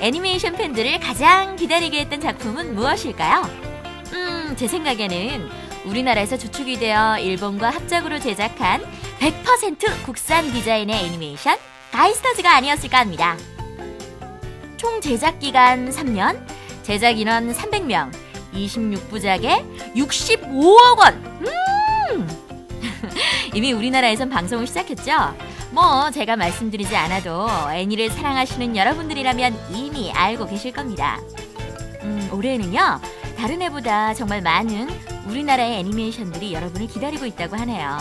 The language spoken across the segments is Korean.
애니메이션 팬들을 가장 기다리게 했던 작품은 무엇일까요? 음, 제 생각에는 우리나라에서 주축이 되어 일본과 합작으로 제작한 100% 국산 디자인의 애니메이션 가이스터즈가 아니었을까 합니다. 총 제작 기간 3년, 제작 인원 300명, 26부작에 65억 원. 음! 이미 우리나라에선 방송을 시작했죠. 뭐 제가 말씀드리지 않아도 애니를 사랑하시는 여러분들이라면 이미 알고 계실 겁니다. 음, 올해는요. 다른 해보다 정말 많은 우리나라의 애니메이션들이 여러분을 기다리고 있다고 하네요.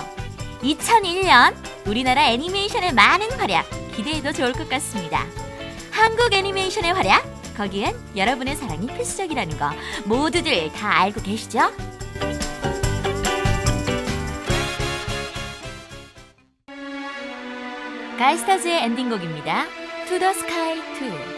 2001년 우리나라 애니메이션의 많은 활약 기대해도 좋을 것 같습니다. 한국 애니메이션의 활약 거기엔 여러분의 사랑이 필수적이라는 거 모두들 다 알고 계시죠? 가이스타즈의 엔딩곡입니다. To the Sky 2.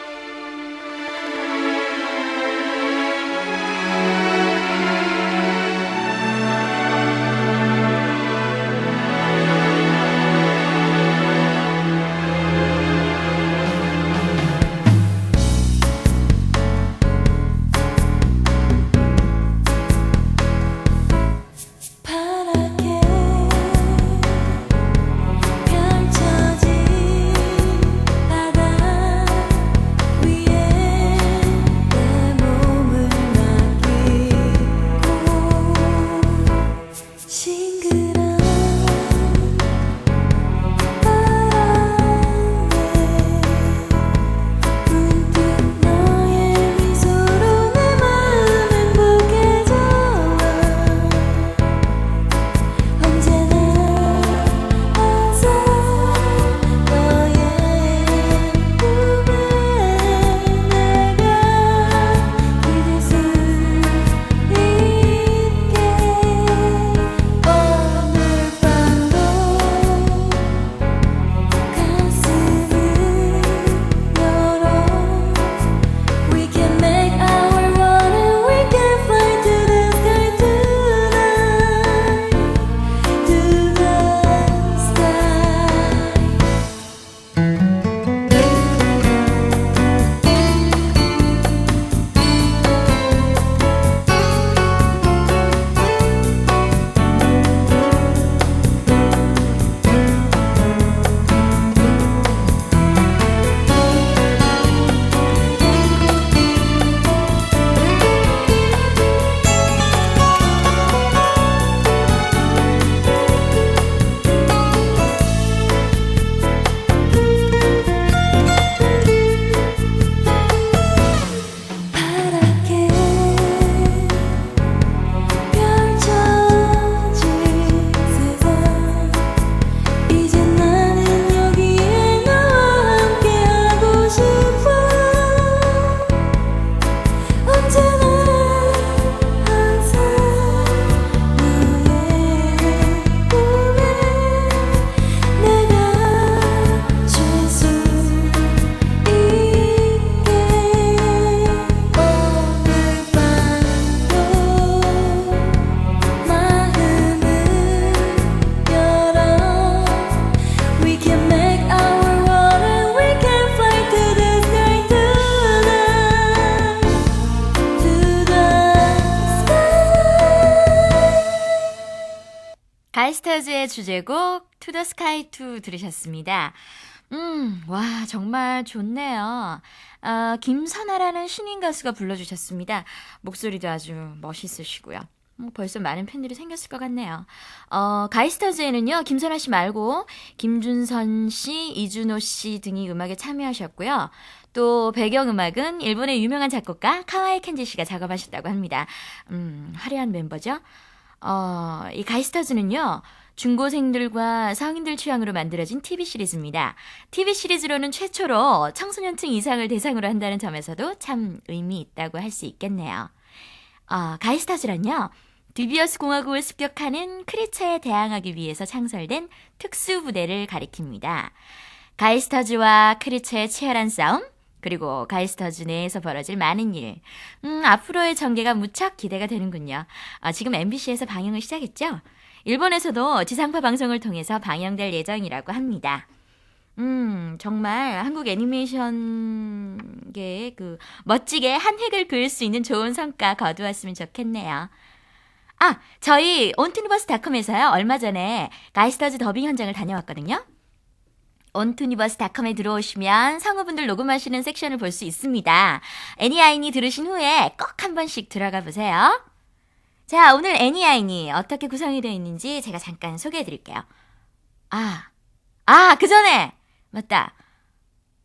주제곡 To the Sky 2 들으셨습니다. 음, 와, 정말 좋네요. 아, 김선아라는 신인 가수가 불러주셨습니다. 목소리도 아주 멋있으시고요. 음, 벌써 많은 팬들이 생겼을 것 같네요. 어, 가이스터즈에는요, 김선아 씨 말고, 김준선 씨, 이준호 씨 등이 음악에 참여하셨고요. 또 배경음악은 일본의 유명한 작곡가 카와이 켄지 씨가 작업하셨다고 합니다. 음, 화려한 멤버죠. 어, 이 가이스터즈는요, 중고생들과 성인들 취향으로 만들어진 TV 시리즈입니다. TV 시리즈로는 최초로 청소년층 이상을 대상으로 한다는 점에서도 참 의미 있다고 할 수 있겠네요. 어, 가이스터즈란요, 드비어스 공화국을 습격하는 크리처에 대항하기 위해서 창설된 특수부대를 가리킵니다. 가이스터즈와 크리처의 치열한 싸움, 그리고 가이스터즈 내에서 벌어질 많은 일. 음, 앞으로의 전개가 무척 기대가 되는군요. 아, 지금 MBC에서 방영을 시작했죠? 일본에서도 지상파 방송을 통해서 방영될 예정이라고 합니다. 음, 정말 한국 애니메이션계에 그 멋지게 한 획을 그을 수 있는 좋은 성과 거두었으면 좋겠네요. 아, 저희 온투니버스닷컴에서요. 얼마 전에 가이스터즈 더빙 현장을 다녀왔거든요. 온투니버스닷컴에 들어오시면 성우분들 녹음하시는 섹션을 볼 수 있습니다. 애니아인이 들으신 후에 꼭 한 번씩 들어가 보세요. 자, 오늘 애니아인이 어떻게 구성이 되어 있는지 제가 잠깐 소개해 드릴게요. 아, 아, 그 전에! 맞다.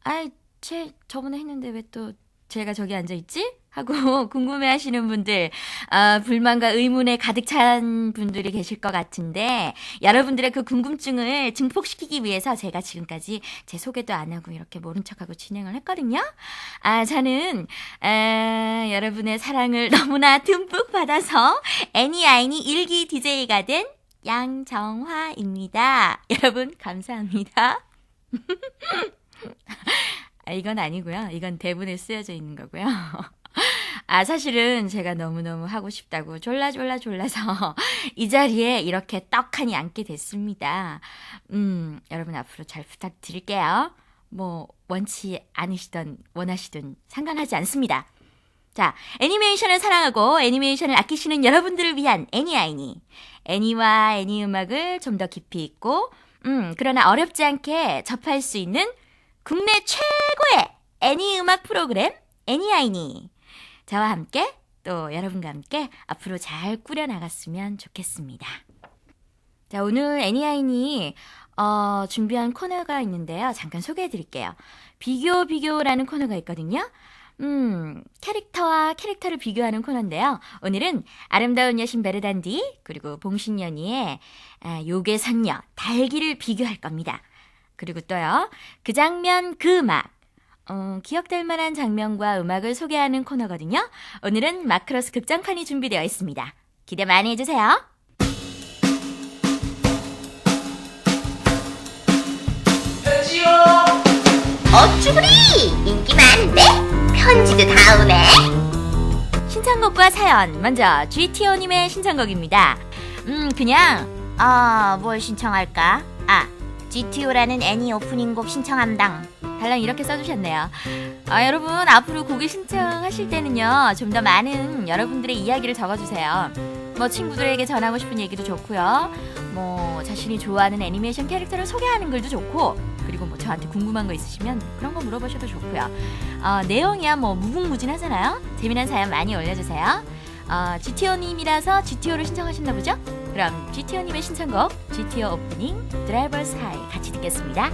아이, 제, 저번에 했는데 왜 또 제가 저기 앉아있지? 하고 궁금해 하시는 분들, 아, 불만과 의문에 가득 찬 분들이 계실 것 같은데, 여러분들의 그 궁금증을 증폭시키기 위해서 제가 지금까지 제 소개도 안 하고 이렇게 모른 척하고 진행을 했거든요. 아, 저는, 아, 여러분의 사랑을 너무나 듬뿍 받아서 애니아인이 일기 DJ가 된 양정화입니다. 여러분, 감사합니다. 아, 이건 아니고요. 이건 대본에 쓰여져 있는 거고요. 아, 사실은 제가 너무너무 하고 싶다고 졸라졸라 졸라서 이 자리에 이렇게 떡하니 앉게 됐습니다. 음, 여러분 앞으로 잘 부탁드릴게요. 뭐, 원치 않으시던, 원하시든 상관하지 않습니다. 자, 애니메이션을 사랑하고 애니메이션을 아끼시는 여러분들을 위한 애니아이니. 애니와 애니 음악을 좀 더 깊이 있고, 음, 그러나 어렵지 않게 접할 수 있는 국내 최고의 애니 음악 프로그램 애니아이니. 저와 함께 또 여러분과 함께 앞으로 잘 꾸려나갔으면 좋겠습니다. 자, 오늘 애니아이니 어, 준비한 코너가 있는데요. 잠깐 소개해 드릴게요. 비교 비교라는 코너가 있거든요. 음, 캐릭터와 캐릭터를 비교하는 코너인데요. 오늘은 아름다운 여신 베르단디 그리고 봉신연이의 아, 요괴 선녀 달기를 비교할 겁니다. 그리고 또요. 그 장면 그 음악 어, 기억될 만한 장면과 음악을 소개하는 코너거든요. 오늘은 마크로스 극장판이 준비되어 있습니다. 기대 많이 해주세요. 어쭈구리 인기 많은데 편지도 다 오네 신청곡과 사연 먼저 GTO님의 신청곡입니다. 음 그냥 아뭘 신청할까? 아 GTO라는 애니 오프닝 곡 신청함당. 달랑 이렇게 써주셨네요. 아 여러분 앞으로 곡을 신청하실 때는요 좀 더 많은 여러분들의 이야기를 적어주세요. 뭐 친구들에게 전하고 싶은 얘기도 좋고요. 뭐 자신이 좋아하는 애니메이션 캐릭터를 소개하는 글도 좋고 그리고 뭐 저한테 궁금한 거 있으시면 그런 거 물어보셔도 좋고요. 어, 내용이야 뭐 무궁무진하잖아요. 재미난 사연 많이 올려주세요. 어, GTO님이라서 GTO를 신청하셨나 보죠? 그럼 GTO님의 신청곡 GTO 오프닝 드라이버스 하이 같이 듣겠습니다.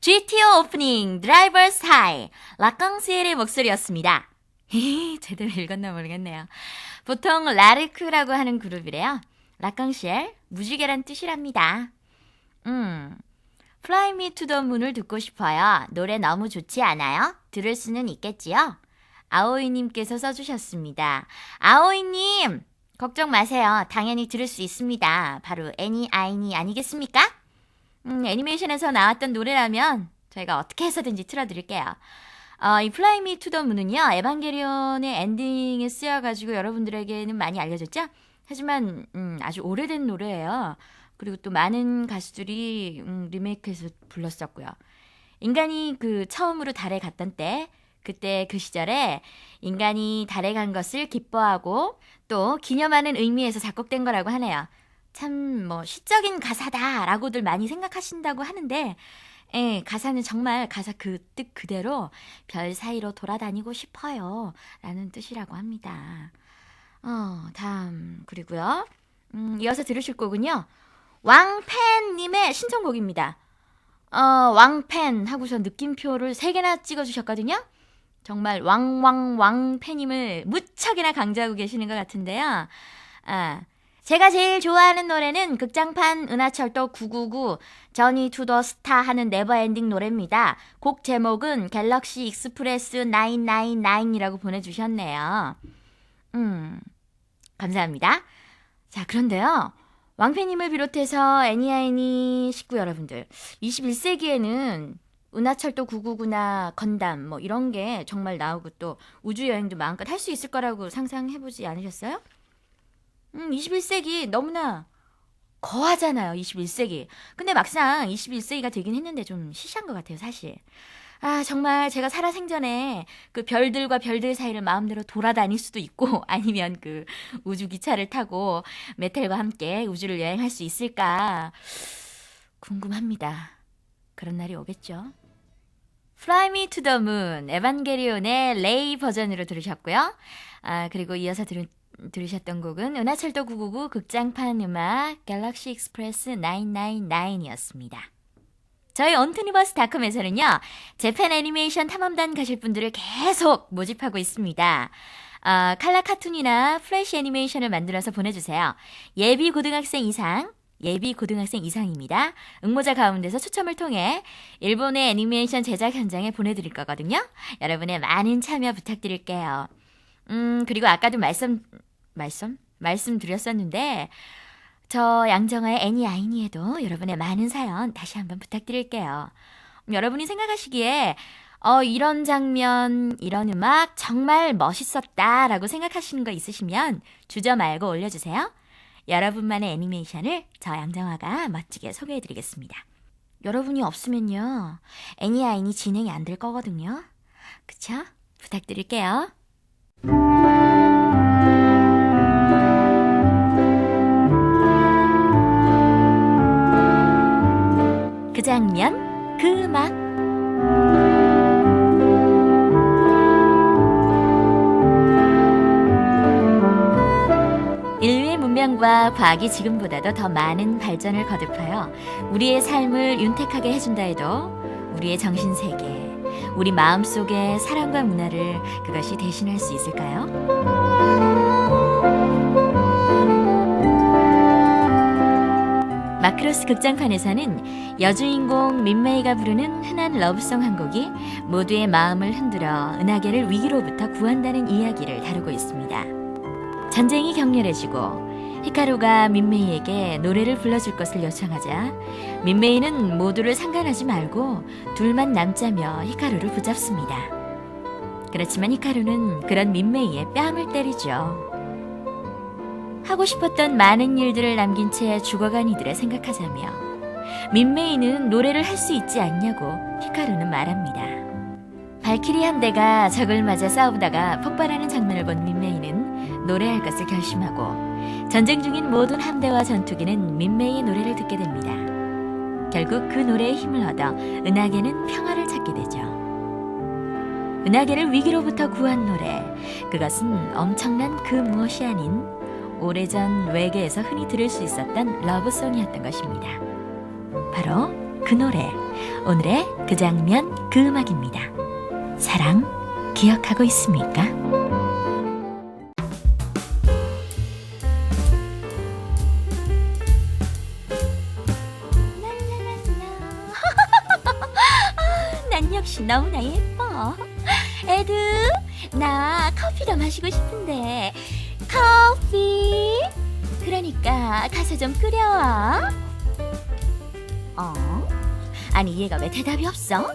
GTO 오프닝 드라이버스 하이 라캉스엘의 목소리였습니다. 제대로 읽었나 모르겠네요. 보통 라르크라고 하는 그룹이래요. 라캉시엘 무지개란 뜻이랍니다. 음, Fly Me to the Moon을 듣고 싶어요. 노래 너무 좋지 않아요? 들을 수는 있겠지요? 아오이님께서 써주셨습니다. 아오이님, 걱정 마세요. 당연히 들을 수 있습니다. 바로 애니 아이니 아니겠습니까? 음, 애니메이션에서 나왔던 노래라면 저희가 어떻게 해서든지 틀어드릴게요. 어, 이 Me to the Moon은요, 에반게리온의 엔딩에 쓰여가지고 여러분들에게는 많이 알려졌죠? 하지만, 음, 아주 오래된 노래예요. 그리고 또 많은 가수들이 음, 리메이크해서 불렀었고요. 인간이 그 처음으로 달에 갔던 때, 그때 그 시절에 인간이 달에 간 것을 기뻐하고 또 기념하는 의미에서 작곡된 거라고 하네요. 참 뭐 시적인 가사다라고들 많이 생각하신다고 하는데, 예, 가사는 정말 가사 그 뜻 그대로 별 사이로 돌아다니고 싶어요. 라는 뜻이라고 합니다. 어, 다음, 그리고요. 음, 이어서 들으실 곡은요. 왕팬님의 신청곡입니다. 어, 왕팬 하고서 느낌표를 3개나 찍어주셨거든요. 정말 왕왕왕팬님을 무척이나 강조하고 계시는 것 같은데요. 아, 제가 제일 좋아하는 노래는 극장판 은하철도 999 저니 투더 스타 하는 네버엔딩 노래입니다. 곡 제목은 갤럭시 익스프레스 999이라고 보내주셨네요. 음, 감사합니다. 자, 그런데요. 왕팬님을 비롯해서 애니아이니 식구 여러분들, 21세기에는 은하철도 999나 건담 뭐 이런 게 정말 나오고 또 우주 여행도 마음껏 할 수 있을 거라고 상상해 보지 않으셨어요? 음, 21세기 너무나 거하잖아요, 21세기. 근데 막상 21세기가 되긴 했는데 좀 시시한 것 같아요, 사실. 아, 정말 제가 살아 생전에 그 별들과 별들 사이를 마음대로 돌아다닐 수도 있고, 아니면 그 우주 기차를 타고 메텔과 함께 우주를 여행할 수 있을까 궁금합니다. 그런 날이 오겠죠. Fly Me to the Moon, 에반게리온의 레이 버전으로 들으셨고요. 아, 그리고 이어서 들은, 들으셨던 곡은 은하철도 999 극장판 음악 갤럭시 익스프레스 999이었습니다. 저희 온투니버스 닷컴에서는요, 재팬 애니메이션 탐험단 가실 분들을 계속 모집하고 있습니다. 아, 칼라 카툰이나 플래시 애니메이션을 만들어서 보내주세요. 예비 고등학생 이상, 예비 고등학생 이상입니다. 응모자 가운데서 추첨을 통해 일본의 애니메이션 제작 현장에 보내드릴 거거든요. 여러분의 많은 참여 부탁드릴게요. 음, 그리고 아까도 말씀, 말씀? 말씀드렸었는데, 저 양정아의 애니 아이니에도 여러분의 많은 사연 다시 한번 부탁드릴게요. 음, 여러분이 생각하시기에 어, 이런 장면, 이런 음악 정말 멋있었다라고 생각하시는 거 있으시면 주저 말고 올려주세요. 여러분만의 애니메이션을 저 양정아가 멋지게 소개해드리겠습니다. 여러분이 없으면요, 애니 아이니 진행이 안 될 거거든요. 그쵸? 부탁드릴게요. 그 장면, 그 음악. 문명과 과학이 지금보다도 더 많은 발전을 거듭하여 우리의 삶을 윤택하게 해준다 해도 우리의 정신 세계, 우리 마음 속의 사랑과 문화를 그것이 대신할 수 있을까요? 마크로스 극장판에서는 여주인공 민메이가 부르는 흔한 러브송 한 곡이 모두의 마음을 흔들어 은하계를 위기로부터 구한다는 이야기를 다루고 있습니다. 전쟁이 격렬해지고 히카루가 민메이에게 노래를 불러줄 것을 요청하자 민메이는 모두를 상관하지 말고 둘만 남자며 히카루를 붙잡습니다. 그렇지만 히카루는 그런 민메이의 뺨을 때리죠. 하고 싶었던 많은 일들을 남긴 채 죽어간 이들을 생각하자며 민메이는 노래를 할 수 있지 않냐고 히카루는 말합니다. 발키리 함대가 적을 맞아 싸우다가 폭발하는 장면을 본 민메이는 노래할 것을 결심하고 전쟁 중인 모든 함대와 전투기는 민메이의 노래를 듣게 됩니다. 결국 그 노래에 힘을 얻어 은하계는 평화를 찾게 되죠. 은하계를 위기로부터 구한 노래, 그것은 엄청난 그 무엇이 아닌 오래전 외계에서 흔히 들을 수 있었던 러브송이었던 것입니다. 바로 그 노래, 오늘의 그 장면, 그 음악입니다. 사랑, 기억하고 있습니까? 너무나 예뻐. 에드, 나 커피가 마시고 싶은데 커피? 그러니까 가서 좀 끓여와. 어? 아니 얘가 왜 대답이 없어?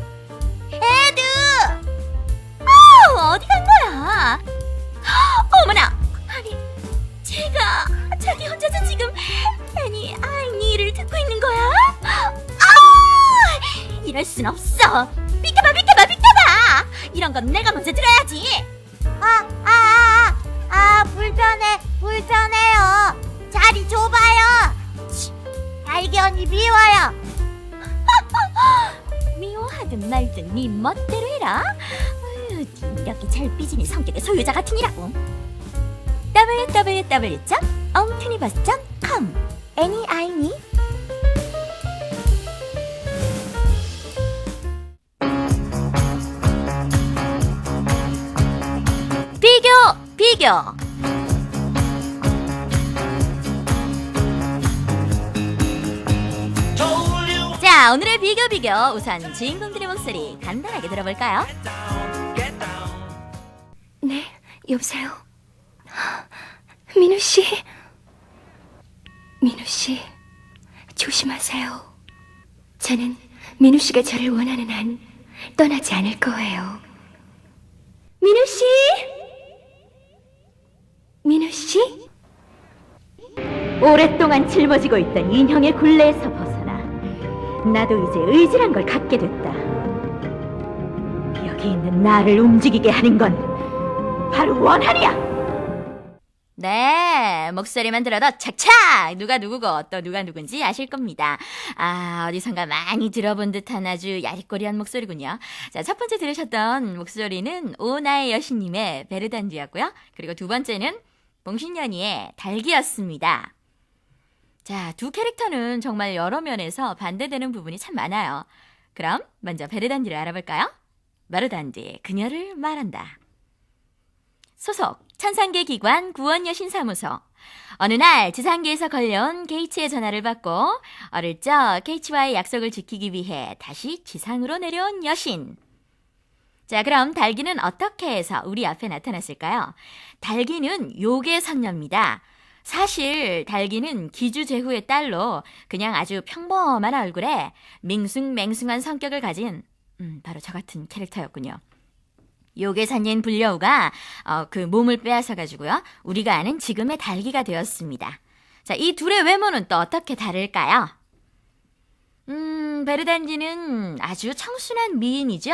이런 건 내가 먼저 들어야지. 아, 아, 아, 아, 불편해, 불편해요. 자리 좁아요. 치, 언니 미워요. 미워하든 말든 네 멋대로 해라. 이렇게 잘 삐지는 성격의 소유자 같으니라고. www.엉투니버스.com 애니 아이니 비교 자 오늘의 비교 비교 우선 주인공들의 목소리 간단하게 들어볼까요? 네, 여보세요. 민우 씨. 민우 씨, 조심하세요. 저는 민우 씨가 저를 원하는 한 떠나지 않을 거예요. 민우 씨? 민우 씨? 오랫동안 짊어지고 있던 인형의 굴레에서 벗어나 나도 이제 의지란 걸 갖게 됐다. 여기 있는 나를 움직이게 하는 건 바로 원한이야. 네, 목소리만 들어도 착착! 누가 누구고 또 누가 누군지 아실 겁니다. 아, 어디선가 많이 들어본 듯한 아주 야리꼬리한 목소리군요. 자, 첫 번째 들으셨던 목소리는 오나의 여신님의 베르단디였고요. 그리고 두 번째는 봉신연이의 달기였습니다. 자, 두 캐릭터는 정말 여러 면에서 반대되는 부분이 참 많아요. 그럼 먼저 베르단디를 알아볼까요? 베르단디, 그녀를 말한다. 소속 천상계 기관 구원여신 사무소. 어느 날 지상계에서 걸려온 게이츠의 전화를 받고 어릴 적 게이츠와의 약속을 지키기 위해 다시 지상으로 내려온 여신. 자, 그럼 달기는 어떻게 해서 우리 앞에 나타났을까요? 달기는 요괴 선녀입니다. 사실 달기는 기주 제후의 딸로 그냥 아주 평범한 얼굴에 밍숭맹숭한 성격을 가진 음, 바로 저 같은 캐릭터였군요. 요괴산인 불려우가 어, 그 몸을 빼앗아 가지고요. 우리가 아는 지금의 달기가 되었습니다. 자, 이 둘의 외모는 또 어떻게 다를까요? 음, 베르단지는 아주 청순한 미인이죠.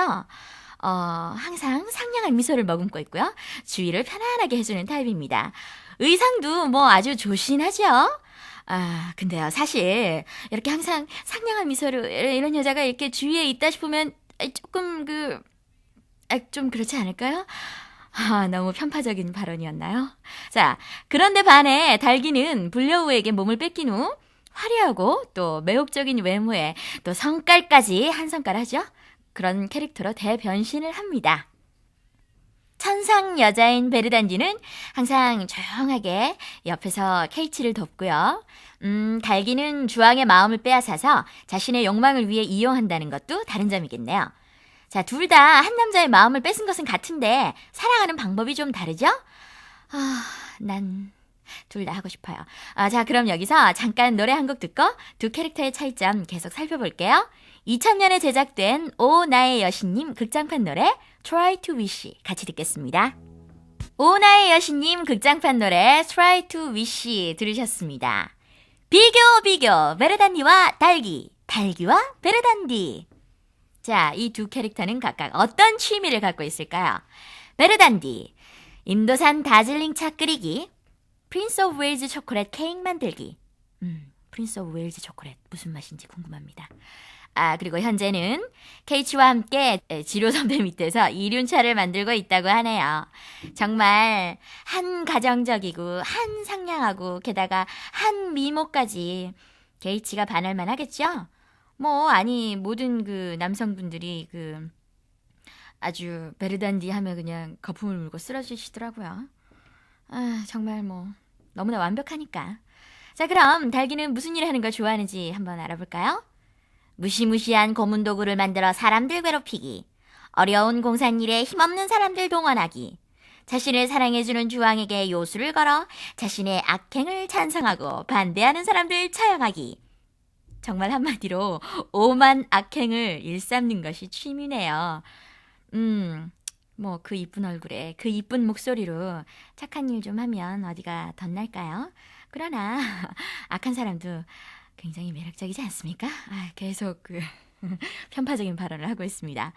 어, 항상 상냥한 미소를 머금고 있고요. 주위를 편안하게 해주는 타입입니다. 의상도 뭐 아주 조신하죠. 아, 근데요, 사실, 이렇게 항상 상냥한 미소로 이런 여자가 이렇게 주위에 있다 싶으면 조금 그, 아, 좀 그렇지 않을까요? 아, 너무 편파적인 발언이었나요? 자, 그런데 반해 달기는 불려우에게 몸을 뺏긴 후 화려하고 또 매혹적인 외모에 또 성깔까지 한 성깔 하죠? 그런 캐릭터로 대변신을 합니다. 천상 여자인 베르단지는 항상 조용하게 옆에서 케이치를 돕고요. 음, 달기는 주왕의 마음을 빼앗아서 자신의 욕망을 위해 이용한다는 것도 다른 점이겠네요. 자, 둘 다 한 남자의 마음을 뺏은 것은 같은데 사랑하는 방법이 좀 다르죠? 아, 난 둘 다 하고 싶어요. 아, 자, 그럼 여기서 잠깐 노래 한 곡 듣고 두 캐릭터의 차이점 계속 살펴볼게요. 2000년에 제작된 오 나의 여신님 극장판 노래 Try to Wish 같이 듣겠습니다. 오 나의 여신님 극장판 노래 Try to Wish 들으셨습니다. 비교 비교 베르단디와 달기 달기와 베르단디 자, 이 두 캐릭터는 각각 어떤 취미를 갖고 있을까요? 베르단디, 인도산 다즐링 차 끓이기, 프린스 오브 웨일즈 초콜릿 케이크 만들기. 음, 프린스 오브 웨일즈 초콜릿 무슨 맛인지 궁금합니다. 아, 그리고 현재는 케이치와 함께 지로 선배 밑에서 이륜차를 만들고 있다고 하네요. 정말 한 가정적이고 한 상냥하고 게다가 한 미모까지 게이치가 반할 만 하겠죠? 뭐 아니 모든 그 남성분들이 그 아주 베르단디 하면 그냥 거품을 물고 쓰러지시더라고요. 아 정말 뭐 너무나 완벽하니까. 자 그럼 달기는 무슨 일을 하는 걸 좋아하는지 한번 알아볼까요? 무시무시한 고문 도구를 만들어 사람들 괴롭히기. 어려운 공산일에 힘없는 사람들 동원하기. 자신을 사랑해주는 주왕에게 요수를 걸어 자신의 악행을 찬성하고 반대하는 사람들 처형하기. 정말 한마디로 오만 악행을 일삼는 것이 취미네요. 음, 뭐 그 이쁜 얼굴에 그 이쁜 목소리로 착한 일 좀 하면 어디가 덧날까요? 그러나 악한 사람도 굉장히 매력적이지 않습니까? 아, 계속 그 편파적인 발언을 하고 있습니다.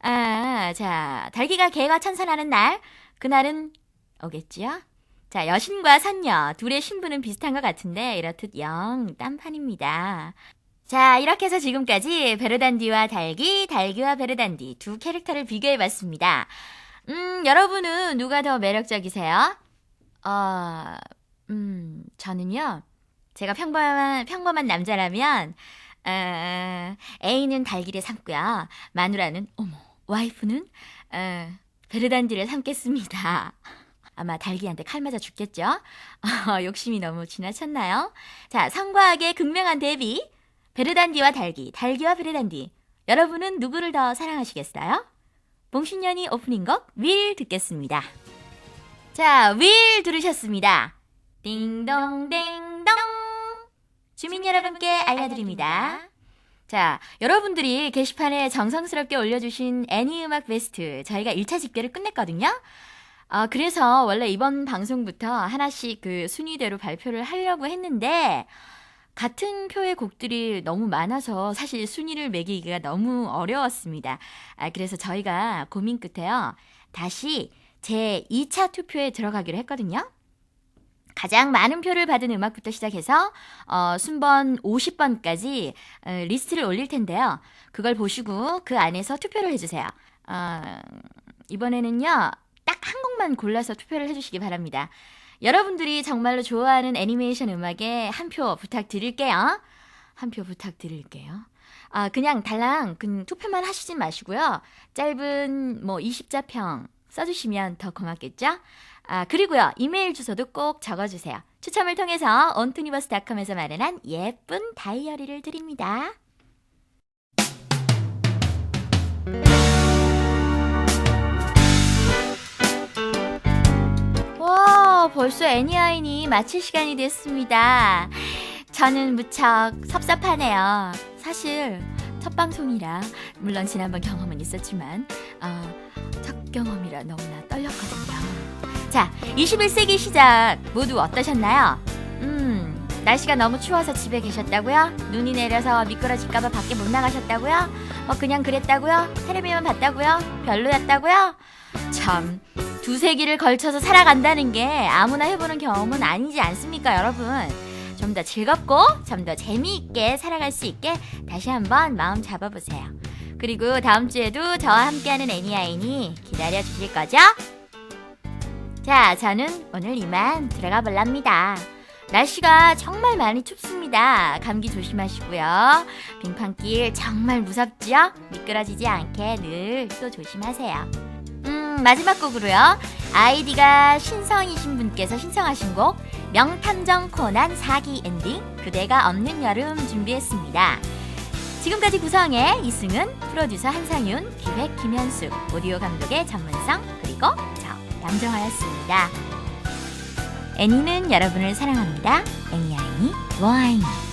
아, 자, 달기가 개가 천선하는 날, 그날은 오겠지요? 자, 여신과 선녀, 둘의 신분은 비슷한 것 같은데, 이렇듯 영 딴판입니다. 자, 이렇게 해서 지금까지 베르단디와 달기, 달기와 베르단디 두 캐릭터를 비교해봤습니다. 음, 여러분은 누가 더 매력적이세요? 어, 음, 저는요, 제가 평범한, 평범한 남자라면, 어, A는 달기를 삼고요. 마누라는, 어머, 와이프는, 어, 베르단디를 삼겠습니다. 아마 달기한테 칼 맞아 죽겠죠? 어, 욕심이 너무 지나쳤나요? 자, 성과 악의 극명한 대비. 베르단디와 달기, 달기와 베르단디. 여러분은 누구를 더 사랑하시겠어요? 봉신년이 오프닝 곡 윌 듣겠습니다. 자, 윌 들으셨습니다. 띵동댕동. 주민 여러분께 알려드립니다. 자, 여러분들이 게시판에 정성스럽게 올려주신 애니 음악 베스트 저희가 1차 집계를 끝냈거든요. 아, 그래서 원래 이번 방송부터 하나씩 그 순위대로 발표를 하려고 했는데, 같은 표의 곡들이 너무 많아서 사실 순위를 매기기가 너무 어려웠습니다. 아, 그래서 저희가 고민 끝에요. 다시 제 2차 투표에 들어가기로 했거든요. 가장 많은 표를 받은 음악부터 시작해서 어, 순번 50번까지 어, 리스트를 올릴 텐데요. 그걸 보시고 그 안에서 투표를 해주세요. 어, 이번에는요, 딱 한 곡만 골라서 투표를 해주시기 바랍니다. 여러분들이 정말로 좋아하는 애니메이션 음악에 한 표 부탁드릴게요. 한 표 부탁드릴게요. 아, 그냥 달랑 그 투표만 하시지 마시고요. 짧은 뭐 20자 평 써주시면 더 고맙겠죠? 아, 그리고요. 이메일 주소도 꼭 적어주세요. 추첨을 통해서 온투니버스닷컴에서 마련한 예쁜 다이어리를 드립니다. 와, 벌써 애니아인이 마칠 시간이 됐습니다. 저는 무척 섭섭하네요. 사실 첫 방송이라 물론 지난번 경험은 있었지만 어, 첫 경험이라 너무나 떨렸거든요. 자, 21세기 시작 모두 어떠셨나요? 음, 날씨가 너무 추워서 집에 계셨다고요? 눈이 내려서 미끄러질까봐 밖에 못 나가셨다고요? 뭐 그냥 그랬다고요? 텔레비만 봤다고요? 별로였다고요? 참, 두 세 기를 걸쳐서 살아간다는 게 아무나 해보는 경험은 아니지 않습니까, 여러분? 좀 더 즐겁고 좀 더 재미있게 살아갈 수 있게 다시 한번 마음 잡아보세요. 그리고 다음 주에도 저와 함께하는 애니아인이 기다려 주실 거죠? 자, 저는 오늘 이만 들어가 볼랍니다. 날씨가 정말 많이 춥습니다. 감기 조심하시고요. 빙판길 정말 무섭죠? 미끄러지지 않게 늘 또 조심하세요. 음, 마지막 곡으로요. 아이디가 신성이신 분께서 신청하신 곡 명탐정 코난 4기 엔딩 그대가 없는 여름 준비했습니다. 지금까지 구성의 이승은, 프로듀서 한상윤, 기획 김현숙, 오디오 감독의 전문성, 그리고 저 양정하였습니다. 애니는 여러분을 사랑합니다. 애니아이니 워아이니